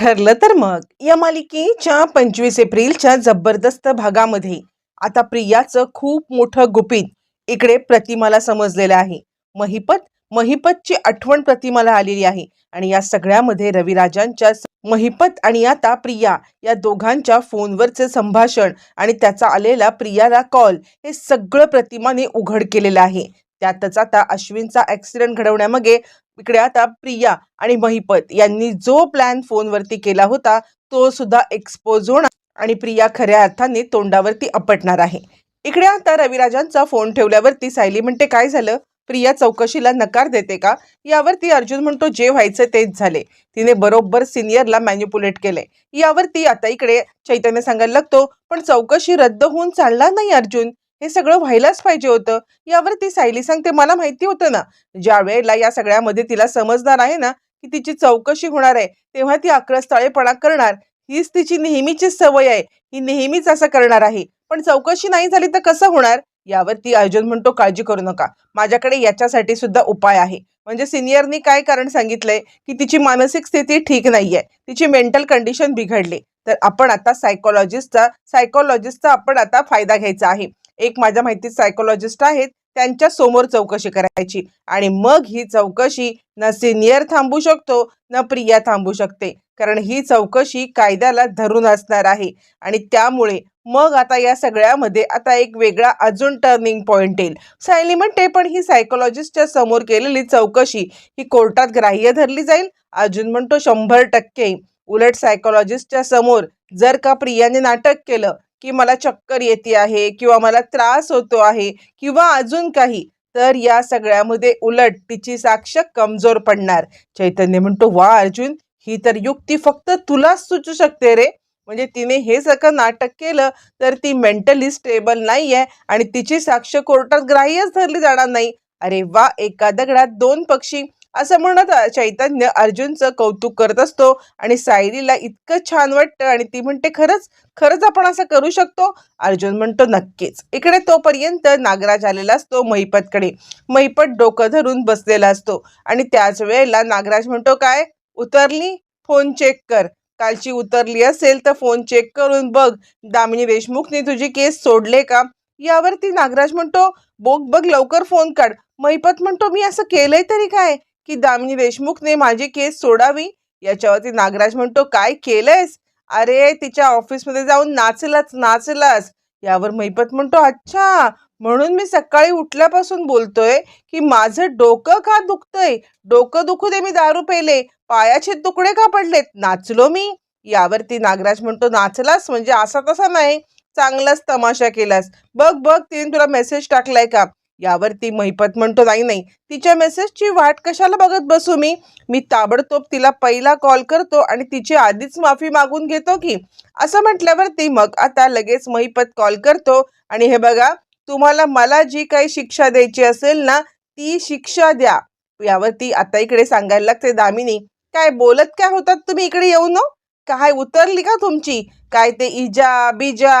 ठरलं तर मग. या मालिकेच्या पंचवीस एप्रिलच्या जबरदस्त भागामध्ये आता प्रियाचं खूप मोठं गुपित इकडे प्रतिमाला समजलेलं आहे. महिपत महिपतची आठवण प्रतिमाला आलेली आहे आणि या सगळ्यामध्ये रविराजांच्या महिपत आणि आता प्रिया या दोघांच्या फोनवरचे संभाषण आणि त्याचा आलेला प्रियाला कॉल हे सगळं प्रतिमाने उघड केलेलं आहे. त्यातच आता अश्विनचा ऍक्सिडेंट घडवण्यामागे इकडे आता प्रिया आणि महिपत यांनी जो प्लॅन फोनवरती केला होता तो सुद्धा एक्सपोज होणार आणि प्रिया खऱ्या अर्थाने तोंडावरती अपटणार आहे. इकडे आता रविराजांचा फोन ठेवल्यावरती सायली म्हणते काय झालं? प्रिया चौकशीला नकार देते का? यावरती अर्जुन म्हणतो जे व्हायचं तेच झाले. तिने बरोबर सिनियरला मॅन्युपुलेट केले यावरती आता इकडे चैतन्य सांगायला लागतो पण चौकशी रद्द होऊन चालणार नाही अर्जुन. हे सगळं व्हायलाच पाहिजे होतं. यावर ती सायली सांगते मला माहिती होतं ना ज्या वेळेला या सगळ्यामध्ये तिला समजणार आहे ना की तिची चौकशी होणार आहे तेव्हा ती अक्रस्थळेपणा करणार. हीच तिची नेहमीची सवय आहे. ही नेहमीच असं करणार आहे. पण चौकशी नाही झाली तर कसं होणार? यावरती अर्जुन म्हणतो काळजी करू नका. माझ्याकडे याच्यासाठी सुद्धा उपाय आहे. म्हणजे सिनियरनी काय कारण सांगितलंय? की तिची मानसिक स्थिती ठीक नाहीये. तिची मेंटल कंडिशन बिघडली. तर आपण आता सायकोलॉजिस्टचा सायकोलॉजिस्टचा आपण आता फायदा घ्यायचा आहे. एक माझ्या माहितीत सायकोलॉजिस्ट आहेत त्यांच्यासमोर चौकशी करायची. आणि मग ही चौकशी न सिनियर थांबू शकतो न प्रिया थांबू शकते. कारण ही चौकशी कायद्याला धरून असणार आहे. आणि त्यामुळे मग आता या सगळ्यामध्ये आता एक वेगळा अजून टर्निंग पॉईंट येईल. सायली म्हणते पण ही सायकोलॉजिस्टच्या समोर केलेली चौकशी ही कोर्टात ग्राह्य धरली जाईल. अर्जुन म्हणतो शंभर टक्के उलट सायकोलॉजिस्टच्या समोर जर का प्रियाने नाटक केलं की मला चक्कर येते आहे किंवा मला त्रास होतो आहे किंवा अजून काही तर या सगळ्यामध्ये उलट तिची साक्ष कमजोर पडणार. चैतन्य म्हणतो वा अर्जुन ही तर युक्ती फक्त तुलाच सुचू शकते रे. म्हणजे तिने हे सगळं नाटक केलं तर ती मेंटली स्टेबल नाही आहे आणि तिची साक्ष कोर्टात ग्राह्यच धरली जाणार नाही. अरे वा एका दगडात दोन पक्षी असं म्हणत चैतन्य अर्जुनचं कौतुक करत असतो आणि सायलीला इतकं छान वाटतं आणि ती म्हणते खरंच खरंच आपण असं करू शकतो? अर्जुन म्हणतो नक्कीच. इकडे तोपर्यंत नागराज आलेला असतो महिपतकडे महिपत डोकं धरून बसलेला असतो आणि त्याच वेळेला नागराज म्हणतो काय? उतरली? फोन चेक कर. कालची उतरली असेल तर फोन चेक करून बघ. दामिनी देशमुखने तुझी केस सोडले का? यावरती नागराज म्हणतो बघ बघ लवकर फोन काढ. महिपत म्हणतो मी असं केलंय तरी काय? की दामिनी देशमुखने माझी केस सोडावी? याच्यावरती नागराज म्हणतो काय केलंयस? अरे तिच्या ऑफिसमध्ये जाऊन नाचलाच नाचलास. यावर महिपत म्हणतो अच्छा म्हणून मी सकाळी उठल्यापासून बोलतोय की माझं डोकं का दुखतंय? डोकं दुखू दे मी दारू पेले. पायाचे तुकडे का पडलेत? नाचलो मी. यावरती नागराज म्हणतो नाचलास? म्हणजे असा तसा नाही. चांगलाच तमाशा केलास. बघ बघ तिने तुला मेसेज टाकलाय का? यावरती महिपत म्हणतो नाही नाही. तिच्या मेसेजची वाट कशाला बघत बसू मी? मी ताबडतोब तिला पहिला कॉल करतो आणि तिची आधीच माफी मागून घेतो की? असं म्हटल्यावरती मग आता लगेच महिपत कॉल करतो आणि हे बघा तुम्हाला मला जी काही शिक्षा द्यायची असेल ना ती शिक्षा द्या. यावरती आता इकडे सांगायला लागते दामिनी काय बोलत काय होतात तुम्ही इकडे येऊ न हो? काय उतरली का तुमची? काय ते इजा बिजा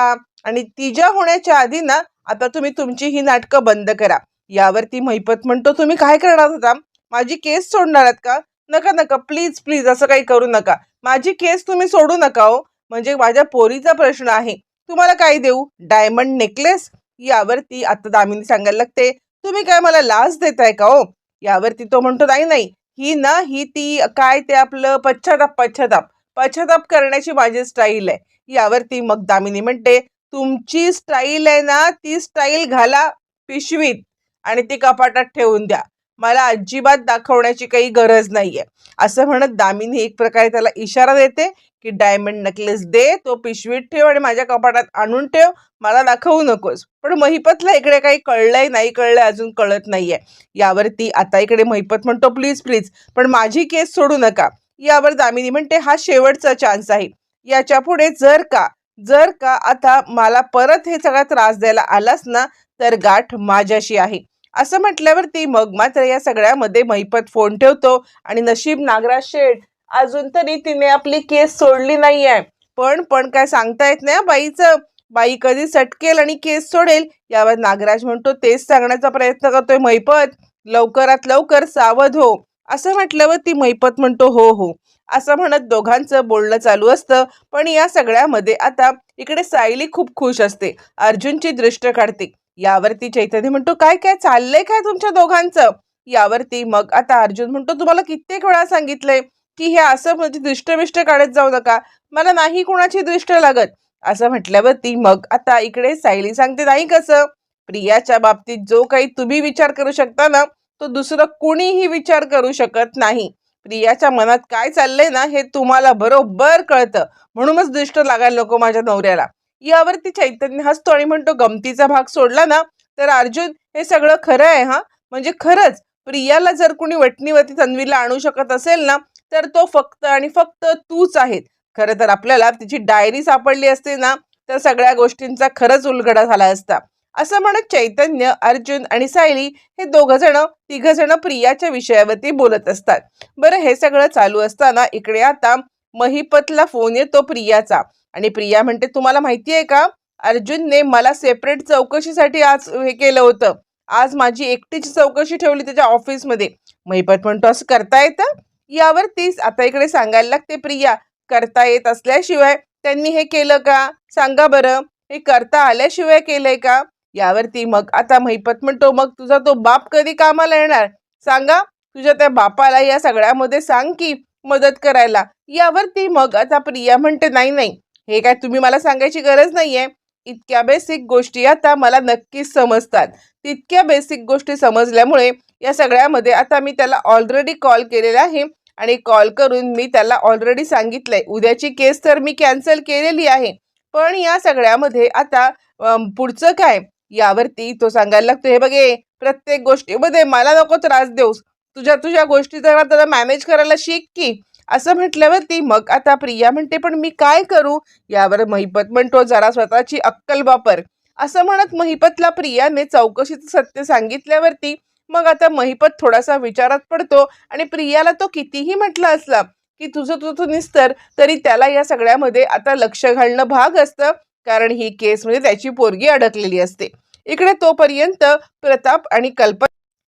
आणि तिजा होण्याच्या आधी ना आता तुम्ही तुमची ही नाटकं बंद करा. यावरती महिपत म्हणतो तुम्ही काय करणार होता? माझी केस सोडणार आहात का? नका नका प्लीज प्लीज असं काही करू नका. माझी केस तुम्ही सोडू नका हो. म्हणजे माझ्या पोरीचा प्रश्न आहे. तुम्हाला काय देऊ? डायमंड नेकलेस यावरती आता दामिनी सांगायला लागते तुम्ही काय मला लाच देताय का हो? यावरती तो म्हणतो नाही नाही. ही ना ही ती काय ते आपलं पश्चाताप पश्चाताप. पश्चाताप करण्याची माझी स्टाईल आहे. यावरती मग दामिनी म्हणते तुमची स्टाईल आहे ना ती स्टाईल घाला पिशवीत आणि ती कपाटात ठेवून द्या. मला अजिबात दाखवण्याची काही गरज नाहीये. असं म्हणत दामिनी एक प्रकारे त्याला इशारा देते की डायमंड नेकलेस दे तो पिशवीत ठेव आणि माझ्या कपाटात आणून ठेव. मला दाखवू नकोस. पण महिपतला इकडे काही कळलंय नाही कळलंय अजून कळत नाहीये. यावरती आता इकडे महिपत म्हणतो प्लीज प्लीज पण माझी केस सोडू नका. यावर दामिनी म्हणते हा शेवटचा चान्स आहे. याच्यापुढे जर का जर का आता मला परत हे सगळा त्रास द्यायला आलास ना तर गाठ माझ्याशी आहे. असं म्हटल्यावरती मग मात्र या सगळ्यामध्ये महिपत फोन ठेवतो आणि नशीब नागराज शेठ अजून तरी तिने आपली केस सोडली नाही आहे पण पण काय सांगता येत नाही बाईचं. बाई कधी सटकेल आणि केस सोडेल यावर नागराज म्हणतो तेच सांगण्याचा प्रयत्न करतोय महिपत. लवकरात लवकर सावध हो. असं म्हटल्यावर ती मैपत म्हणतो हो हो. असं म्हणत दोघांचं बोलणं चालू असतं. पण या सगळ्यामध्ये आता इकडे सायली खूप खुश असते. अर्जुनची दृष्ट काढते. यावरती चैतन्य म्हणतो काय काय चाललंय काय तुमच्या दोघांचं? यावरती मग आता अर्जुन म्हणतो तुम्हाला कित्येक वेळा सांगितलंय की हे असं म्हणजे दृष्टविष्ट काढत जाऊ नका. मला नाही कोणाची दृष्ट लागत. असं म्हटल्यावरती मग आता इकडे सायली सांगते नाही कसं? प्रियाच्या बाबतीत जो काही तुम्ही विचार करू शकता ना तो दुसरं कुणीही विचार करू शकत नाही. प्रियाच्या मनात काय चाललंय ना हे तुम्हाला बरोबर कळतं. म्हणूनच दृष्ट लागायला लोक माझ्या नवऱ्याला. यावरती चैतन्य हसतो आणि म्हणतो गमतीचा भाग सोडला ना तर अर्जुन हे सगळं खरं आहे हा? म्हणजे खरंच प्रियाला जर कोणी वटणीवरती तन्वीला आणू शकत असेल ना तर तो फक्त आणि फक्त तूच आहेत. खरं तर आपल्याला तिची डायरी सापडली असते ना तर सगळ्या गोष्टींचा खरंच उलगडा झाला असता. असं म्हणत चैतन्य अर्जुन आणि सायली हे दोघ जण तिघ जण प्रियाच्या विषयावरती बोलत असतात. बरं हे सगळं चालू असताना इकडे आता महिपतला फोन येतो प्रियाचा. आणि प्रिया म्हणते तुम्हाला माहिती आहे का? अर्जुनने मला सेपरेट चौकशीसाठी आज हे केलं होतं. आज माझी एकटीची चौकशी ठेवली त्याच्या ऑफिसमध्ये महिपत म्हणतो असं करता येतं? यावर तीच आता इकडे सांगायला लागते प्रिया. करता येत असल्याशिवाय त्यांनी हे केलं का? सांगा बरं. हे करता आल्याशिवाय केलंय का? यावरती मग आता महिपत म्हणतो मग तुझा तो बाप कधी कामाला येणार? सांगा तुझ्या त्या बापाला या सगळ्यामध्ये सांग की मदत करायला. यावरती मग आता प्रिया म्हणते नाही नाही हे काय तुम्ही मला सांगायची गरज नाहीये. इतक्या बेसिक गोष्टी आता मला नक्कीच समजतात. तितक्या बेसिक गोष्टी समजल्यामुळे या सगळ्यामध्ये आता मी त्याला ऑलरेडी कॉल केलेला आहे आणि कॉल करून मी त्याला ऑलरेडी सांगितलंय. उद्याची केस तर मी कॅन्सल केलेली आहे. पण या सगळ्यामध्ये आता पुढचं काय? यावरती तो सांगायला लागतो हे बघे प्रत्येक गोष्टीमध्ये मला नको त्रास देऊस. तुझ्या तुझ्या गोष्टी जरा त्याला मॅनेज करायला शिक की. असं म्हटल्यावरती मग आता प्रिया म्हणते पण मी काय करू? यावर महिपत म्हणतो जरा स्वतःची अक्कल वापर. असं म्हणत महिपतला प्रियाने चौकशीचं सत्य सांगितल्यावरती मग आता महिपत थोडासा विचारात पडतो आणि प्रियाला तो कितीही म्हटलं असला की तुझं तुझं तू निस्तर तरी त्याला या सगळ्यामध्ये आता लक्ष घालणं भाग असतं. कारण ही केस म्हणजे त्याची पोरगी अडकलेली असते. इकडे तोपर्यंत प्रताप आणि कल्पना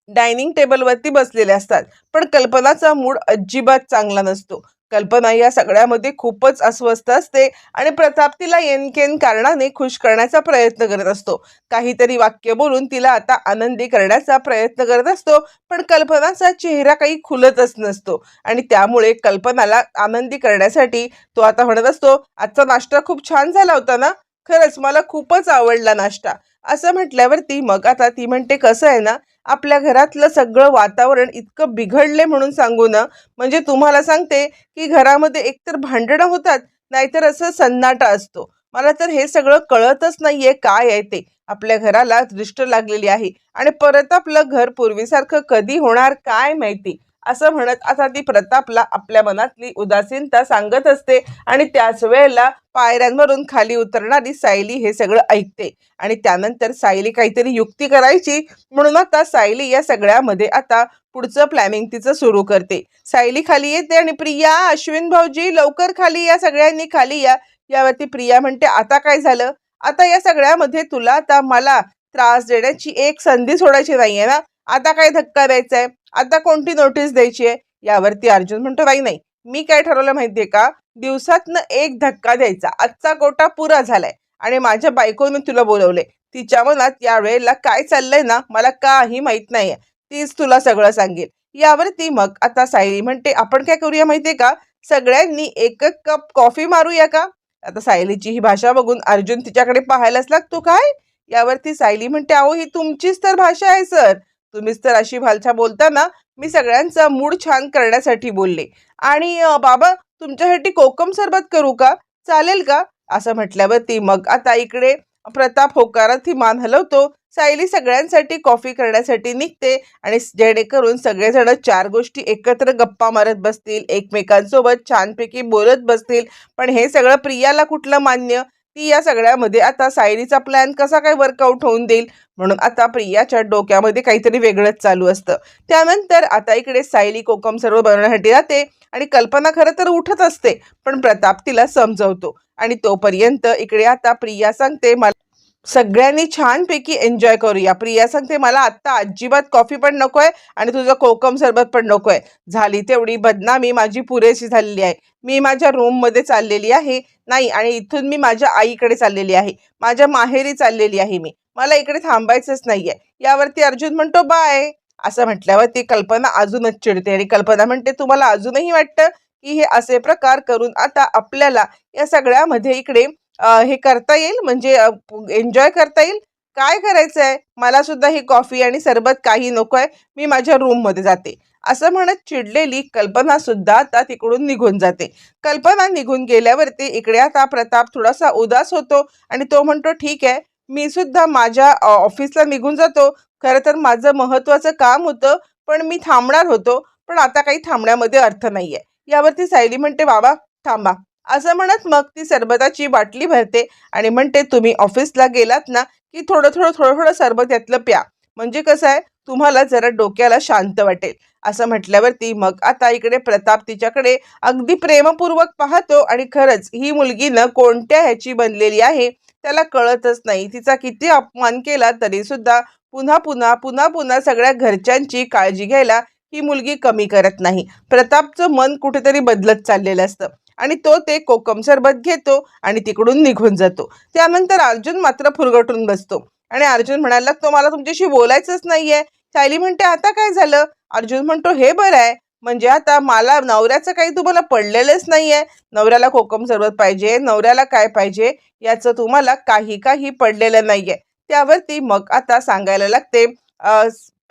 डायनिंग टेबलवरती बसलेले असतात. पण कल्पनाचा मूड अजिबात चांगला नसतो. कल्पना या सगळ्यामध्ये खूपच अस्वस्थ असते आणि प्रताप तिला येनकेन कारणाने खुश करण्याचा प्रयत्न करत असतो. काहीतरी वाक्य बोलून तिला आता आनंदी करण्याचा प्रयत्न करत असतो पण कल्पनाचा चेहरा काही खुलतच नसतो आणि त्यामुळे कल्पनाला आनंदी करण्यासाठी तो आता म्हणत असतो आजचा नाश्ता खूप छान झाला होता ना? खरंच मला खूपच आवडला नाश्ता. असं म्हटल्यावरती मग आता ती म्हणते कसं आहे ना आपल्या घरातलं सगळं वातावरण इतकं बिघडले म्हणून सांगू ना. म्हणजे तुम्हाला सांगते की घरामध्ये एकतर भांडणं होतात नाहीतर असं सन्नाटा असतो. मला तर हे सगळं कळतच नाहीये काय आहे ते. आपल्या घराला दृष्ट लागलेली आहे. आणि परत आपलं घर पूर्वीसारखं कधी होणार काय माहिती. असं म्हणत आता ती प्रतापला आपल्या मनातली उदासीनता सांगत असते आणि त्याच वेळेला पायऱ्यांवरून खाली उतरणारी सायली हे सगळं ऐकते. आणि त्यानंतर सायली काहीतरी युक्ती करायची. म्हणून आता सायली या सगळ्यामध्ये आता पुढचं प्लॅनिंग तिचं सुरू करते. सायली खाली येते आणि प्रिया अश्विन भाऊजी लवकर खाली या सगळ्यांनी खाली या. यावरती प्रिया म्हणते आता काय झालं? आता या सगळ्यामध्ये तुला आता मला त्रास देण्याची एक संधी सोडायची नाहीये ना? आता काय धक्का द्यायचा आहे आता कोणती नोटीस द्यायची आहे? यावरती अर्जुन म्हणतो बाई नाही. मी काय ठरवलं माहितीये का? दिवसातनं एक धक्का द्यायचा. आजचा कोटा पुरा झालाय आणि माझ्या बायकोने तुला बोलवले तिच्या मनात यावेळेला काय चाललंय ना मला काही माहीत नाहीये. तीच तुला सगळं सांगेल. यावरती मग आता सायली म्हणते आपण काय करूया माहितीये का? सगळ्यांनी एक एक कप कॉफी मारूया का? आता सायलीची ही भाषा बघून अर्जुन तिच्याकडे पाहायलाच लागतो काय? यावरती सायली म्हणते अहो ही तुमचीच तर भाषा आहे सर. तुम्हीच तर अशी भालछा बोलताना मी सगळ्यांचा मूड छान करण्यासाठी बोलले. आणि बाबा तुमच्यासाठी कोकम सरबत करू का? चालेल का? असं म्हटल्यावरती मग आता इकडे प्रताप होकारात ही मान हलवतो. सायली सगळ्यांसाठी कॉफी करण्यासाठी निघते आणि जेणेकरून सगळेजण चार गोष्टी एकत्र गप्पा मारत बसतील एकमेकांसोबत छानपैकी बोलत बसतील. पण हे सगळं प्रियाला कुठलं मान्य? ती या सगळ्यामध्ये आता सायलीचा प्लॅन कसा काय वर्कआउट होऊन देईल? म्हणून आता प्रियाच्या डोक्यामध्ये काहीतरी वेगळंच चालू असतं. त्यानंतर आता इकडे सायली कोकम सर्व बनवण्यासाठी जाते आणि कल्पना खरं तर उठत असते पण प्रताप तिला समजवतो. आणि तोपर्यंत इकडे आता प्रिया सांगते मला सगळ्यांनी छानपैकी एन्जॉय करूया. प्रिया सांगते मला आत्ता अजिबात कॉफी पण नको आहे आणि तुझं कोकम सरबत पण नको आहे झाली तेवढी बदनामी माझी पुरेशी झालेली आहे. मी माझ्या रूममध्ये चाललेली आहे. नाही आणि इथून मी माझ्या आईकडे चाललेली आहे. माझ्या माहेरी चाललेली आहे मी. मला इकडे थांबायचंच नाही आहे यावरती अर्जुन म्हणतो बाय. असं म्हटल्यावर ती कल्पना अजूनच चिडते आणि कल्पना म्हणते तुम्हाला अजूनही वाटतं की हे असे प्रकार करून आता आपल्याला या सगळ्यामध्ये इकडे हे करता येईल? म्हणजे एन्जॉय करता येईल? काय करायचं आहे? मला सुद्धा ही कॉफी आणि सरबत काही नको आहे. मी माझ्या रूममध्ये जाते. असं म्हणत चिडलेली कल्पना सुद्धा आता तिकडून निघून जाते. कल्पना निघून गेल्यावरती इकडे आता प्रताप थोडासा उदास होतो आणि तो म्हणतो ठीक आहे. मी सुद्धा माझ्या ऑफिसला निघून जातो. खरं तर माझं महत्त्वाचं काम होतं पण मी थांबणार होतो. पण आता काही थांबण्यामध्ये अर्थ नाही आहे यावरती सायली म्हणते बाबा थांबा. असं म्हणत मग ती सरबताची बाटली भरते आणि म्हणते तुम्ही ऑफिसला गेलात ना की थोडं थोडं थोडं थोडं सरबत यातलं प्या. म्हणजे कसं आहे तुम्हाला जरा डोक्याला शांत वाटेल. असं म्हटल्यावरती मग आता इकडे प्रताप तिच्याकडे अगदी प्रेमपूर्वक पाहतो आणि खरंच ही मुलगी न कोणत्या ह्याची बनलेली आहे त्याला कळतच नाही. तिचा किती अपमान केला तरी सुद्धा पुन्हा पुन्हा पुन्हा पुन्हा सगळ्या घरच्यांची काळजी घ्यायला ही मुलगी कमी करत नाही. प्रतापचं मन कुठेतरी बदलत चाललेलं असतं. आणि तो ते कोकम सरबत घेतो आणि तिकडून निघून जातो. त्यानंतर अर्जुन मात्र फुरगटून बसतो. आणि अर्जुन म्हणाला लागतो मला तुमच्याशी बोलायचंच नाहीये. सायली म्हणते आता काय झालं? अर्जुन म्हणतो हे बरं आहे. म्हणजे आता मला नवऱ्याचं काही तुम्हाला पडलेलंच नाहीये. नवऱ्याला कोकम सरबत पाहिजे नवऱ्याला काय पाहिजे याचं तुम्हाला काही काही पडलेलं नाहीये. त्यावरती मग आता सांगायला लागते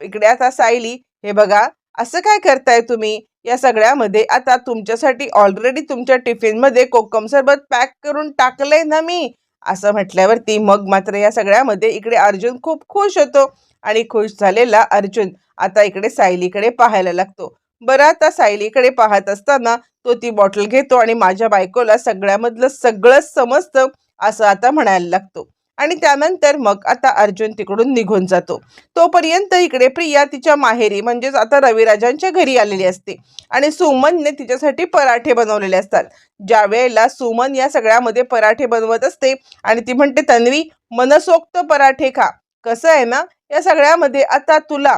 इकडे आता सायली हे बघा असं काय करताय तुम्ही? या सगळ्यामध्ये आता तुमच्यासाठी ऑलरेडी तुमच्या टिफिनमध्ये कोकम सरबत पॅक करून टाकलंय ना मी. असं म्हटल्यावरती मग मात्र या सगळ्यामध्ये इकडे अर्जुन खूप खुश होतो आणि खुश झालेला अर्जुन आता इकडे सायलीकडे पाहायला लागतो. बरं आता सायलीकडे पाहत असताना तो ती बॉटल घेतो आणि माझ्या बायकोला सगळ्यामधलं सगळं समजतं असं आता म्हणायला लागतो. आणि त्यानंतर मग आता अर्जुन तिकडून निघून जातो. तोपर्यंत इकडे प्रिया तिच्या माहेरी म्हणजेच आता रविराजांच्या घरी आलेली असते. आणि सुमनने तिच्यासाठी पराठे बनवलेले असतात. ज्या वेळेला सुमन या सगळ्यामध्ये पराठे बनवत असते आणि ती म्हणते तन्वी मनसोक्त पराठे खा. कसं आहे ना या सगळ्यामध्ये आता तुला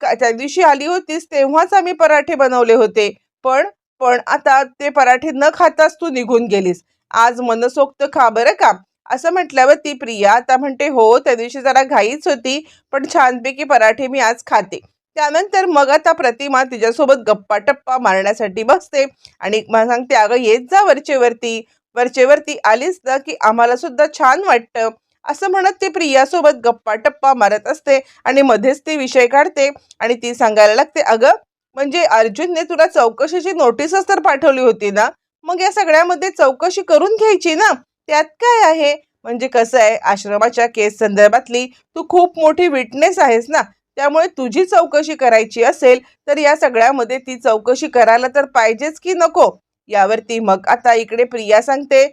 का- त्या दिवशी आली होतीस तेव्हाच आम्ही पराठे बनवले होते. पण पण आता ते पराठे न खाताच तू निघून गेलीस. आज मनसोक्त खा बरं का. असं म्हटल्यावर ती प्रिया आता म्हणते हो त्या दिवशी जरा घाईच होती पण छानपैकी पराठे मी आज खाते. त्यानंतर मग आता प्रतिमा तिच्यासोबत गप्पा टप्पा मारण्यासाठी बसते आणि मला सांगते अगं येत जा वरचेवरती. वरचेवरती आलीच ना की आम्हाला सुद्धा छान वाटतं. असं म्हणत ती प्रियासोबत गप्पा टप्पा मारत असते आणि मध्येच ती विषय काढते आणि ती सांगायला लागते अगं म्हणजे अर्जुनने तुला चौकशीची नोटीसच तर पाठवली होती ना? मग या सगळ्यामध्ये चौकशी करून घ्यायची ना? त्यात काय आहे? म्हणजे कसं आहे? आश्रमाच्या केस संदर्भातली तू खूप मोठी विटनेस आहेस ना? त्यामुळे तुझी चौकशी करायची असेल तर या सगळ्यामध्ये ती चौकशी करायला तर पाहिजेच की नको? यावरती मग आता इकडे प्रिया सांगते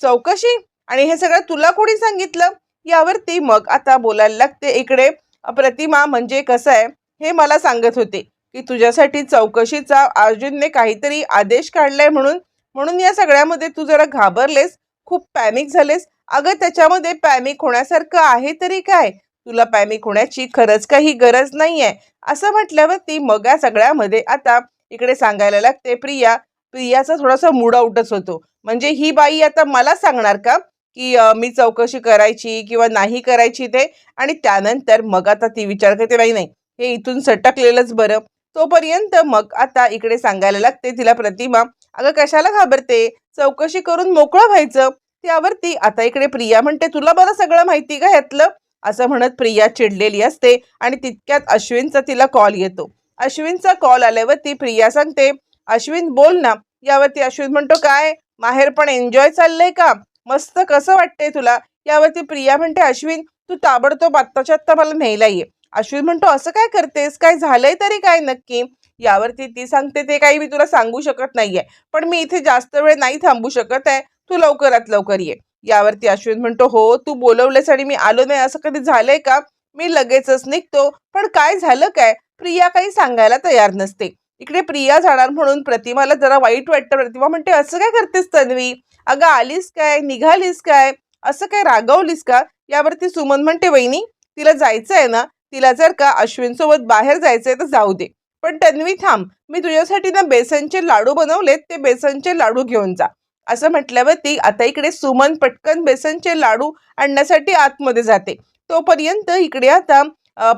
चौकशी? आणि हे सगळं तुला कोणी सांगितलं? यावरती मग आता बोलायला लागते इकडे. प्रतिमा म्हणजे कसं आहे? हे मला सांगत होते की तुझ्यासाठी चौकशीचा अर्जुनने काहीतरी आदेश काढलाय म्हणून म्हणून या सगळ्यामध्ये तू जरा घाबरलेस खूप पॅनिक झालेस. अगं त्याच्यामध्ये पॅनिक होण्यासारखं आहे तरी काय? तुला पॅनिक होण्याची खरंच काही गरज नाही आहे असं म्हटल्यावर ती मग या सगळ्यामध्ये आता इकडे सांगायला लागते प्रिया. प्रियाचा थोडासा मूड आउटच होतो. म्हणजे ही बाई आता मला सांगणार का की मी चौकशी करायची किंवा नाही करायची ते? आणि त्यानंतर मग आता ती विचार करते बाई नाही हे इथून सटकलेलंच बरं. तोपर्यंत मग आता इकडे सांगायला लागते तिला प्रतिमा. अगं कशाला घाबरते? चौकशी करून मोकळं व्हायचं. त्यावरती आता इकडे प्रिया म्हणते तुला बरं सगळं माहिती का यातलं असं म्हणत प्रिया चिडलेली असते आणि तितक्यात अश्विनचा तिला कॉल येतो. अश्विनचा कॉल आल्यावरती प्रिया सांगते अश्विन बोल ना. यावरती अश्विन म्हणतो काय? माहेर पण एन्जॉय चाललंय का? मस्त कसं वाटतंय तुला? यावरती प्रिया म्हणते अश्विन तू ताबडतोब आत्ताच्या आत्ता मला न्यायला ये. अश्विन म्हणतो असं काय करतेस? काय झालंय तरी काय नक्की? यावरती ती सांगते ते काही मी तुला सांगू शकत नाहीये. पण मी इथे जास्त वेळ नाही थांबू शकत आहे. तू लवकरात लवकर ये. यावरती अश्विन म्हणतो हो तू बोलवलेस आणि मी आलो नाही. असं कधी झालंय का? मी लगेचच निघतो. पण काय झालं काय? प्रिया काही सांगायला तयार नसते. इकडे प्रिया जाणार म्हणून प्रतिमाला जरा वाईट वाटतं. प्रतिमा म्हणते असं काय करतेस तन्वी? अगं आलीस काय? निघालीस काय? असं काय रागवलीस का? यावरती सुमन म्हणते वहिनी तिला जायचं आहे ना? तिला जर का अश्विन सोबत बाहेर जायचंय तर जाऊ दे. पण तन्वी थांब मी तुझ्यासाठी ना बेसनचे लाडू बनवलेत ते बेसनचे लाडू घेऊन जा. असं म्हटल्यावरती आता इकडे सुमन पटकन बेसनचे लाडू आणण्यासाठी आतमध्ये जाते. तोपर्यंत इकडे आता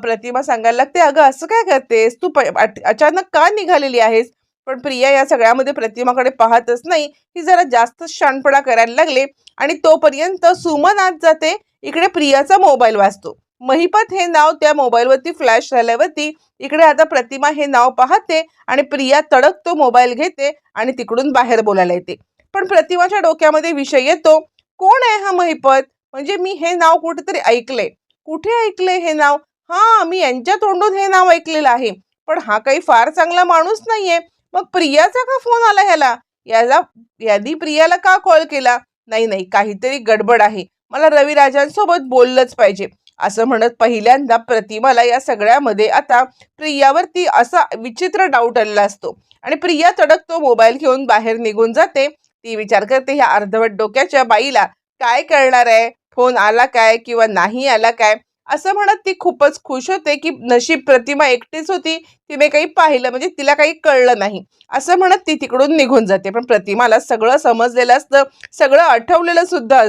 प्रतिमा सांगायला लागते अगं असं काय करतेस? तू प- अट- अचानक का निघालेली आहेस? पण प्रिया या सगळ्यामध्ये प्रतिमाकडे पाहतच नाही ही जरा जास्त शाणपणा करायला लागले आणि तोपर्यंत सुमन आत जाते इकडे प्रियाचा मोबाईल वाचतो. महिपत हे नाव त्या मोबाईलवरती फ्लॅश झाल्यावरती इकडे आता प्रतिमा हे नाव पाहते आणि प्रिया तडक तो मोबाईल घेते आणि तिकडून बाहेर बोलायला येते. पण प्रतिमाच्या डोक्यामध्ये विषय येतो कोण आहे हा महिपत? म्हणजे मी हे नाव कुठेतरी ऐकले कुठे ऐकले हे नाव? हा मी यांच्या तोंडून हे नाव ऐकलेलं आहे. पण हा काही फार चांगला माणूस नाहीये. मग प्रियाचा का फोन आला ह्याला? याला यादी प्रियाला का कॉल केला? नाही नाही काहीतरी गडबड आहे. मला रविराजांसोबत बोललंच पाहिजे. असं म्हणत पहिल्यांदा प्रतिमाला या सगळ्यामध्ये आता प्रियावरती असा विचित्र डाऊट आलेला असतो. आणि प्रिया तडकतो मोबाईल घेऊन बाहेर निघून जाते. ती विचार करते ह्या अर्धवट डोक्याच्या बाईला काय करणार आहे? फोन आला काय किंवा नाही आला काय? असं म्हणत ती खूपच खुश होते की नशीब प्रतिमा एकटीच होती. तिने काही पाहिलं म्हणजे तिला काही कळलं नाही. असं म्हणत ती तिकडून निघून जाते. पण प्रतिमाला सगळं समजलेलं असतं. सगळं आठवलेलं सुद्धा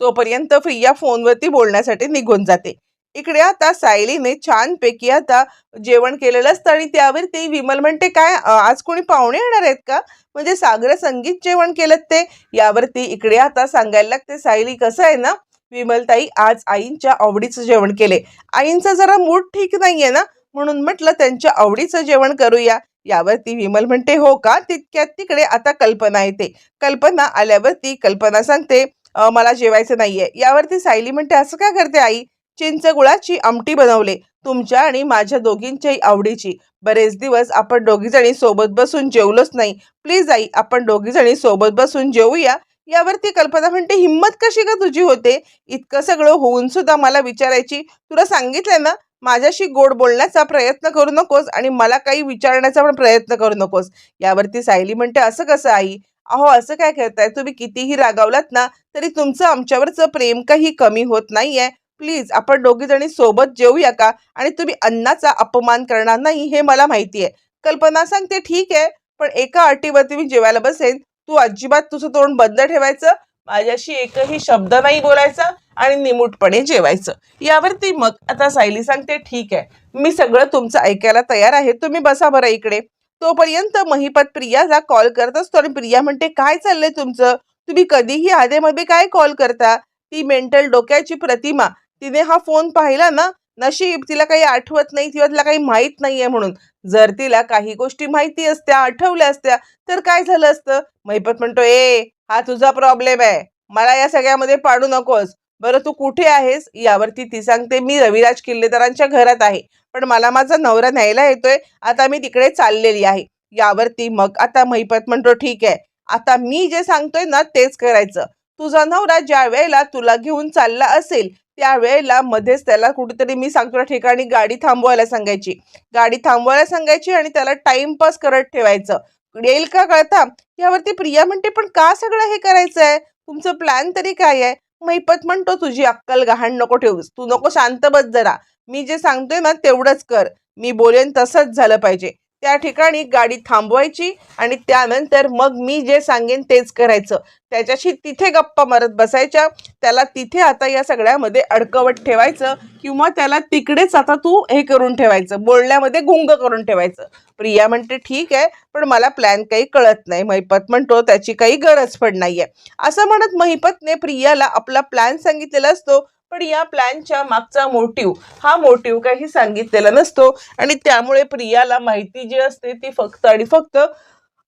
तोपर्यंत प्रिया फोनवरती बोलण्यासाठी निघून जाते. इकडे आता सायलीने छानपैकी आता जेवण केलेलं असतं आणि त्यावरती विमल म्हणते काय आज कोणी पाहुणे येणार आहेत का? म्हणजे सागर संगीत जेवण केलं ते. यावरती इकडे आता सांगायला लागते सायली कसं आहे ना? विमलताई आज आईंच्या आवडीचं जेवण केले. आईंचा जरा मूड ठीक नाहीये ना? म्हणून म्हटलं त्यांच्या आवडीचं जेवण करूया. यावरती विमल म्हणते हो का? तितक्यात तिकडे आता कल्पना येते. कल्पना आल्यावरती कल्पना सांगते मला जेवायचं नाहीये. यावरती सायली म्हणते असं काय करते आई? चिंच गुळाची आमटी बनवले तुमच्या आणि माझ्या दोघींच्याही आवडीची. बरेच दिवस आपण दोघी जणी सोबत बसून जेवलोच नाही. प्लीज आई आपण दोघी जणी सोबत बसून जेवूया. यावरती कल्पना म्हणते हिंमत कशी का तुझी होते? इतकं सगळं होऊन सुद्धा मला विचारायची. तुला सांगितलंय ना माझ्याशी गोड बोलण्याचा प्रयत्न करू नकोस आणि मला काही विचारण्याचा पण प्रयत्न करू नकोस. यावरती सायली म्हणते असं कसं आई? अहो असं काय करताय? तुम्ही कितीही रागावलात ना तरी तुमचं आमच्यावरचं प्रेम काही कमी होत नाहीये. प्लीज आपण दोघी जणी सोबत जेवूया का? आणि तुम्ही अन्नाचा अपमान करणार नाही हे मला माहिती आहे कल्पना सांगते ठीक आहे. पण एका अटीवरती मी जेवायला बसेन. तू अजिबात तुझं तोंड बंद ठेवायचं. माझ्याशी एकही शब्द नाही बोलायचा आणि निमूटपणे जेवायचं. यावरती मग आता सायली सांगते ठीक आहे. मी सगळं तुमचं ऐकायला तयार आहे. तुम्ही बसा बरं इकडे. तोपर्यंत महिपत प्रियाला कॉल करत असतो. आणि प्रिया म्हणते काय चाललंय तुमचं? तुम्ही कधीही आधेमध्ये काय कॉल करता? ती मेंटल डोक्याची प्रतिमा. तिने हा फोन पाहिला ना नशीब तिला काही आठवत नाही किंवा तिला काही माहीत नाहीये म्हणून. जर तिला काही गोष्टी माहिती असत्या आठवल्या असत्या तर काय झालं असतं? महिपत म्हणतो ए हा तुझा प्रॉब्लेम आहे. मला या सगळ्यामध्ये पाडू नकोस. बरं तू कुठे आहेस? यावरती ती सांगते मी रविराज किल्लेदारांच्या घरात आहे. पण मला माझा नवरा न्यायला येतोय आता मी तिकडे चाललेली आहे. यावरती मग आता महिपत म्हणतो ठीक आहे. आता मी जे सांगतोय ना तेच करायचं. तुझा नवरा ज्या वेळेला तुला घेऊन चालला असेल त्यावेळेला मध्येच त्याला कुठेतरी मी सांगतो ठिकाणी गाडी थांबवायला सांगायची. गाडी थांबवायला सांगायची आणि त्याला टाइमपास करत ठेवायचं. येईल का कळता? यावरती प्रिया म्हणते पण का सगळं हे करायचं आहे तुमचं प्लॅन तरी काय आहे? मैपत म्हणतो तुझी अक्कल गहाण नको ठेवूस. तू नको शांत बस जरा. मी जे सांगतोय ना तेवढंच कर. मी बोलेन तसंच झालं पाहिजे. त्या ठिकाणी गाडी थांबवायची आणि त्यानंतर मग मी जे सांगेन तेच करायचं. त्याच्याशी तिथे गप्पा मारत बसायच्या. त्याला तिथे आता या सगळ्यामध्ये अडकवत ठेवायचं किंवा त्याला तिकडेच आता तू हे करून ठेवायचं बोलण्यामध्ये गुंग करून ठेवायचं. प्रिया म्हणते ठीक आहे पण मला प्लॅन काही कळत नाही. महिपत म्हणतो त्याची काही गरज पण आहे असं म्हणत महिपतने प्रियाला आपला प्लॅन सांगितलेला असतो. पण या प्लॅनच्या मागचा मोटिव्ह हा मोटिव्ह काही सांगितलेला नसतो. आणि त्यामुळे प्रियाला माहिती जी असते ती फक्त आणि फक्त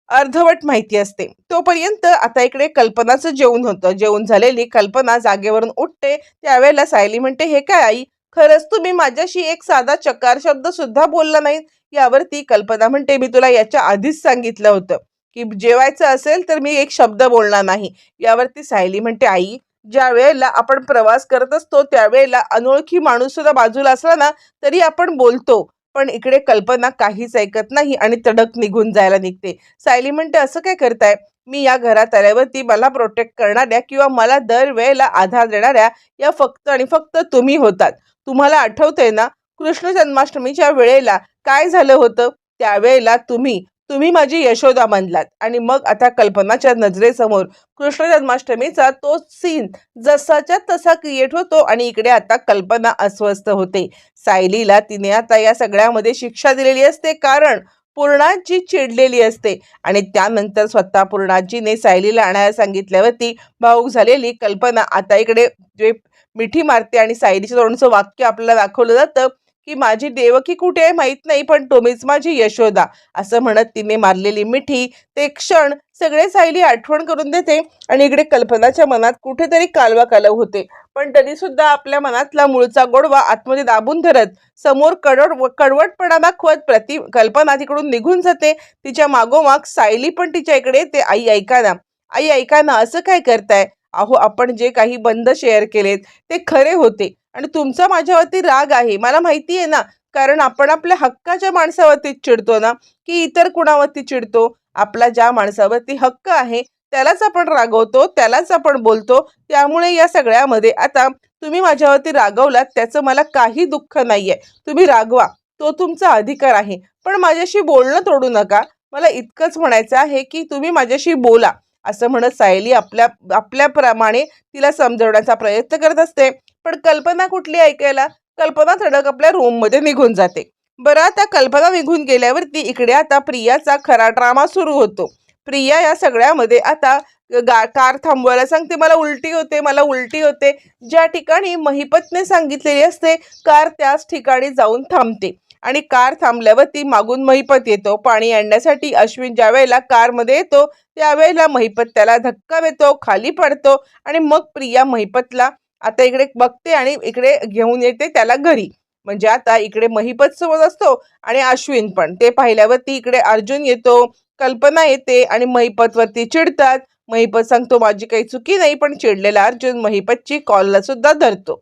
अर्धवट माहिती असते. तोपर्यंत आता इकडे कल्पनाचं जेवण होतं. जेवण झालेली कल्पना जागेवरून उठते. त्यावेळेला सायली म्हणते हे काय आई? खरंच तुम्ही माझ्याशी एक साधा चकार शब्द सुद्धा बोलला नाही यावरती कल्पना म्हणते मी तुला याच्या आधीच सांगितलं होतं की जेवायचं असेल तर मी एक शब्द बोलणार नाही. यावरती सायली म्हणते आई ज्या वेळेला आपण प्रवास करत असतो त्यावेळेला अनोळखी माणूस सुद्धा बाजूला असला ना तरी आपण बोलतो. पण इकडे कल्पना काहीच ऐकत नाही आणि तडक निघून जायला निघते. सायली म्हणते असं काय करताय? मी या घरात आल्यावरती मला प्रोटेक्ट करणाऱ्या किंवा मला दरवेळेला आधार देणाऱ्या या फक्त आणि फक्त तुम्ही होतात. तुम्हाला आठवतंय ना कृष्ण जन्माष्टमीच्या वेळेला काय झालं होतं? त्यावेळेला तुम्ही तुम्ही माझी यशोदा मानलात आणि मग आता कल्पनाच्या नजरेसमोर कृष्ण जन्माष्टमीचा तो सीन जसाच्या तसा क्रिएट होतो आणि इकडे आता कल्पना अस्वस्थ होते. सायलीला तिने आता या सगळ्यामध्ये शिक्षा दिलेली असते कारण पूर्णाजी चिडलेली असते. आणि त्यानंतर स्वतः पूर्णाजीने सायलीला आणायला सांगितल्यावरती भाऊक झालेली कल्पना आता इकडे जे मिठी मारते आणि सायलीच्या तोंडचं वाक्य आपल्याला दाखवलं जातं की माझी देवकी कुठे आहे माहीत नाही पण तुम्हीच माझी यशोदा असं म्हणत तिने मारलेली मिठी ते क्षण सगळे सायली आठवण करून देते आणि इकडे कल्पनाच्या मनात कुठेतरी कालवा कालव होते. पण तरी सुद्धा आपल्या मनातला मूळचा गोडवा आतमध्ये दाबून धरत समोर कडवड कडवटपणा दाखवत प्रति कल्पना तिकडून निघून जाते. तिच्या मागोमाग सायली पण तिच्या इकडे येते आई ऐका ना आई ऐका ना असं काय करताय? अहो आपण जे काही बंद शेअर केलेत ते खरे होते. आणि तुमचा माझ्यावरती राग आहे. मला माहिती आहे ना कारण आपण आपल्या हक्काच्या माणसावरती चिडतो ना की इतर कुणावरती चिडतो. आपला ज्या माणसावरती हक्क आहे त्यालाच आपण रागवतो त्यालाच आपण बोलतो. त्यामुळे या सगळ्यामध्ये आता तुम्ही माझ्यावरती रागवलात त्याचं मला काही दुःख नाहीये. तुम्ही रागवा तो तुमचा अधिकार आहे. पण माझ्याशी बोलणं तोडू नका. मला इतकंच म्हणायचं आहे की तुम्ही माझ्याशी बोला असं म्हणत सायली आपल्या आपल्याप्रमाणे तिला समजवण्याचा प्रयत्न करत असते. पण कल्पना कुठली ऐकायला? कल्पना थडक आपल्या रूममध्ये निघून जाते. बरं आता कल्पना निघून गेल्यावरती इकडे आता प्रियाचा खरा ड्रामा सुरू होतो. प्रिया या सगळ्यामध्ये आता गा कार थांबवायला सांगते मला उलटी होते मला उलटी होते. ज्या ठिकाणी महिपतने सांगितलेली असते कार त्याच ठिकाणी जाऊन थांबते. आणि कार थांबल्यावरती मागून महिपत येतो. पाणी आणण्यासाठी अश्विन ज्या वेळेला कारमध्ये येतो त्यावेळेला महिपत त्याला धक्का देतो खाली पडतो आणि मग प्रिया महिपतला आता इकडे बघते आणि इकडे घेऊन येते त्याला घरी. म्हणजे आता इकडे महिपत सोबत असतो आणि अश्विन पण. ते पाहिल्यावरती इकडे अर्जुन येतो कल्पना येते आणि महिपतवरती चिडतात. महिपत सांगतो माझी काही चुकी नाही पण चिडलेला अर्जुन महिपतची कॉलला सुद्धा धरतो.